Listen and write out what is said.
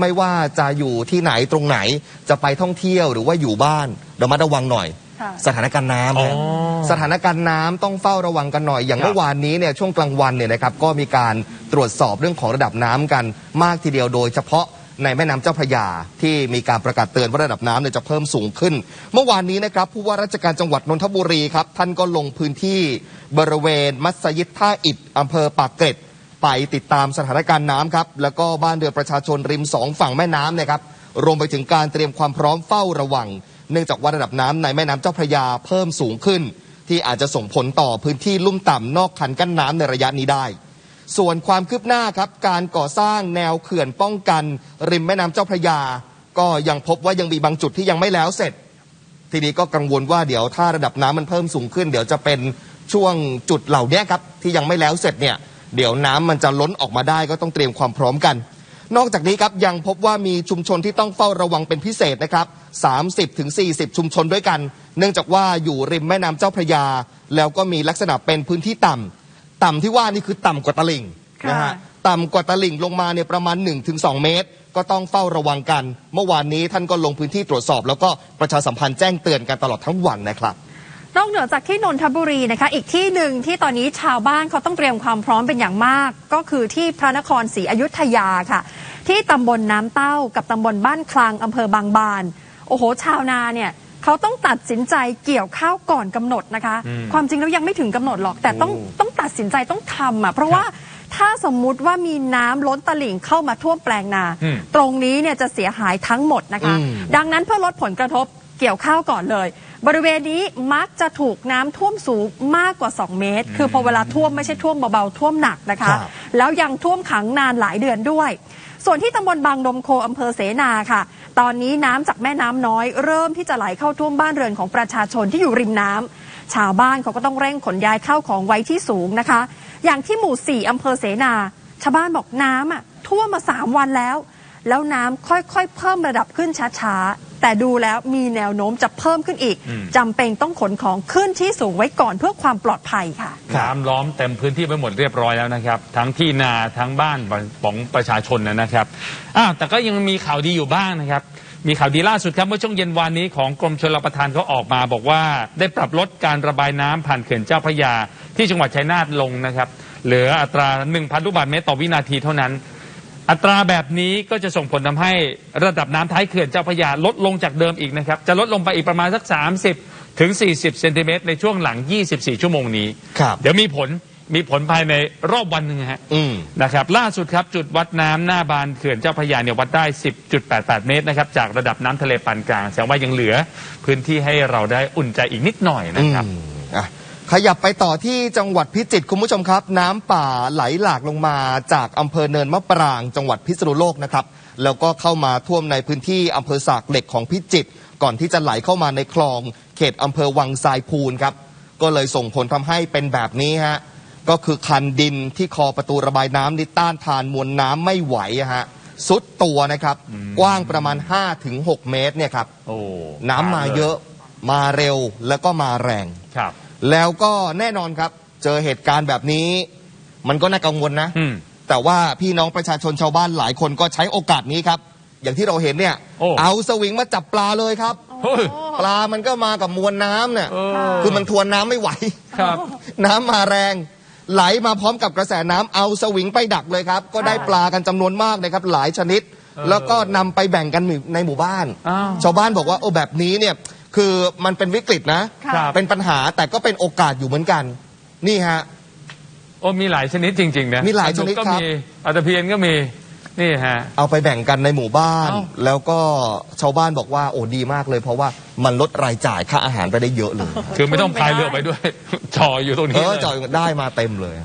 ไม่ว่าจะอยู่ที่ไหนตรงไหนจะไปท่องเที่ยวหรือว่าอยู่บ้านระมัดระวังหน่อย ค่ะ สถานการณ์น้ำอ๋อนะสถานการณ์น้ำต้องเฝ้าระวังกันหน่อย อย่างครับเมื่อวานนี้เนี่ยช่วงกลางวันเนี่ยนะครับก็มีการตรวจสอบเรื่องของระดับน้ำกันมากทีเดียวโดยเฉพาะในแม่น้ำเจ้าพระยาที่มีการประกาศเตือนว่าระดับน้ำเนี่ยจะเพิ่มสูงขึ้น เมื่อวานนี้นะครับผู้ว่าราชการจังหวัดนนทบุรีครับท่านก็ลงพื้นที่บริเวณมัสยิดท่าอิฐอำเภอปากเกร็ด ไปติดตามสถานการณ์น้ำครับ แล้วก็บ้านเรือนประชาชนริมสองฝั่งแม่น้ำนี่ยครับ รวมไปถึงการเตรียมความพร้อมเฝ้าระวัง เนื่องจากว่าระดับน้ำในแม่น้ำเจ้าพระยาเพิ่มสูงขึ้น ที่อาจจะส่งผลต่อพื้นที่ลุ่มต่ำนอกคันกั้นน้ำในระยะนี้ได้ ส่วนความคืบหน้าครับ การก่อสร้างแนวเขื่อนป้องกัน ริมแม่น้ำเจ้าพระยา ก็ยังพบว่ายังมีบางจุดที่ยังไม่แล้วเสร็จ ทีนี้ก็กังวลว่าเดี๋ยวถ้าระดับน้ำมันเพิ่มสูงขึ้น เดี๋ยวจะเป็นช่วงจุดเหล่านี้ครับที่ยังไม่แล้วเสร็จเนี่ย เดี๋ยวน้ำมันจะล้นออกมาได้ก็ต้องเตรียมความพร้อมกัน นอกจากนี้ครับยังพบว่ามีชุมชนที่ต้องเฝ้าระวังเป็นพิเศษนะครับ30ถึง40 ชุมชนด้วยกัน เนื่องจากว่าอยู่ริมแม่น้ำเจ้าพระยา แล้วก็มีลักษณะเป็นพื้นที่ต่ำต่ำที่ว่านี่คือต่ำกว่าตลิ่งนะฮะค่ะต่ำกว่าตลิ่งลงมาเนี่ยประมาณ 1-2 เมตร ก็ต้องเฝ้าระวังกัน เมื่อวานนี้ท่านก็ลงพื้นที่ตรวจสอบ แล้วก็ประชาสัมพันธ์แจ้งเตือนกันตลอดทั้งวันนะครับ นอกเหนือจากที่นนทบุรีนะคะอีกที่หนึ่งที่ตอนนี้ชาวบ้านเขาต้องเตรียมความพร้อมเป็นอย่างมาก ก็คือที่พระนครศรีอยุธยาค่ะ ที่ตำบลน้ำเต้ากับตำบลบ้านคลังอำเภอบางบาน โอ้โห ชาวนาเนี่ยเขาต้องตัดสินใจเกี่ยวข้าวก่อนกำหนดนะคะ ความจริงแล้วยังไม่ถึงกำหนดหรอกแต่ต้องโอ้ต้องตัดสินใจต้องทำอะเพราะว่าถ้าสมมุติว่ามีน้ำล้นตลิ่งเข้ามาท่วมแปลงนาอืมตรงนี้เนี่ยจะเสียหายทั้งหมดนะคะอืมดังนั้นเพื่อลดผลกระทบเกี่ยวข้าวก่อนเลย บริเวณนี้มักจะถูกน้ำท่วมสูงมากกว่า 2 เมตร คือพอเวลาท่วมไม่ใช่ท่วมเบาๆท่วมหนักนะคะ ครับ แล้วยังท่วมขังนานหลายเดือนด้วย ส่วนที่ตำบลบางนมโคอำเภอเสนาค่ะ ตอนนี้น้ำจากแม่น้ำน้อย เริ่มที่จะไหลเข้าท่วมบ้านเรือนของประชาชนที่อยู่ริมน้ำชาวบ้านเขาก็ต้องเร่งขนย้ายเข้าวของไว้ที่สูงนะคะ อย่างที่หมู่สี่อำเภอเสนา ชาวบ้านบอกน้ำอะท่วมมาสามวันแล้ว แล้วน้ำค่อยๆ เพิ่มระดับขึ้นช้าๆ แต่ดูแล้วมีแนวโน้มจะเพิ่มขึ้นอีกอืมจำเป็นต้องขนของขึ้นที่สูงไว้ก่อนเพื่อความปลอดภัยค่ะน้ำล้อมเต็มพื้นที่ไปหมดเรียบร้อยแล้วนะครับ ทั้งที่นาทั้งบ้านของประชาชนนะครับอ้าวแต่ก็ยังมีข่าวดีอยู่บ้างนะครับมีข่าวดีล่าสุดครับเมื่อช่วงเย็นวานนี้ของกรมชลประทานเขาออกมา บอกว่าได้ปรับลดการระบายน้ำผ่านเขื่อนเจ้าพระยา ที่จังหวัดชัยนาทลงนะครับ เหลืออัตรา 1,000 ลูกบาศก์เมตรต่อวินาทีเท่านั้น อัตราแบบนี้ก็จะส่งผลทำให้ระดับน้ำท้ายเขื่อนเจ้าพระยาลดลงจากเดิมอีกนะครับ จะลดลงไปอีกประมาณสัก 30 ถึง 40 เซนติเมตรในช่วงหลัง 24 ชั่วโมงนี้ครับเดี๋ยวมีผลมีผลภายในรอบวันหนึ่งฮะอืมนะครับ ล่าสุดครับจุดวัดน้ำหน้าบานเขื่อนเจ้าพระยาเนี่ยวัดได้ 10.88 เมตรนะครับ จากระดับน้ำทะเลปานกลางแสดงว่ายังเหลือพื้นที่ให้เราได้อุ่นใจอีกนิดหน่อยนะครับอืมอะ ขยับไปต่อที่จังหวัดพิจิตรคุณผู้ชมครับ น้ำป่าไหลหลากลงมาจากอำเภอเนินมะปราง จังหวัดพิษณุโลกนะครับ แล้วก็เข้ามาท่วมในพื้นที่อำเภอสากเหล็กของพิจิตรก่อนที่จะไหลเข้ามาในคลอง เขตอำเภอวังทรายพูนครับ ก็เลยส่งผลทำให้เป็นแบบนี้ฮะก็คือคันดินที่คอประตูระบายน้ำนี่ต้านทานมวลน้ำไม่ไหวอะฮะสุดตัวนะครับ กว้างประมาณ 5-6 เมตรเนี่ยครับโอ้น้ำมาเยอะมาเร็วแล้วก็มาแรงครับ แล้วก็แน่นอนครับ เจอเหตุการณ์แบบนี้ มันก็น่ากังวลนะ อืม แต่ว่าพี่น้องประชาชนชาวบ้านหลายคนก็ใช้โอกาสนี้ครับ อย่างที่เราเห็นเนี่ย โอ้ เอาสวิงมาจับปลาเลยครับ เฮ้ยปลามันก็มากับมวลน้ำเนี่ย เออคือมันทวนน้ำไม่ไหว ครับ น้ำมาแรง ไหลมาพร้อมกับกระแสน้ำเอาสวิงไปดักเลยครับ ก็ได้ปลากันจำนวนมากนะครับ หลายชนิด แล้วก็นำไปแบ่งกันในหมู่บ้าน อ้าว ชาวบ้านบอกว่าโอ้แบบนี้เนี่ย คือมันเป็นวิกฤตนะครับเป็นปัญหาแต่ก็เป็นโอกาสอยู่เหมือนกัน นี่ฮะ โอ้มีหลายชนิดจริง ๆ นะมีหลายชนิดปก็ครับ มีอัตเพียนก็มี นี่ฮะ เอาไปแบ่งกันในหมู่บ้าน เอ้า แล้วก็ชาวบ้านบอกว่าโอ้ดีมากเลย เพราะว่ามันลดรายจ่ายค่าอาหารไปได้เยอะเลยคือไม่ต้องพายเรือไปด้วยจออยู่ตรงเอนี้อเลย จอยได้มาเต็มเลย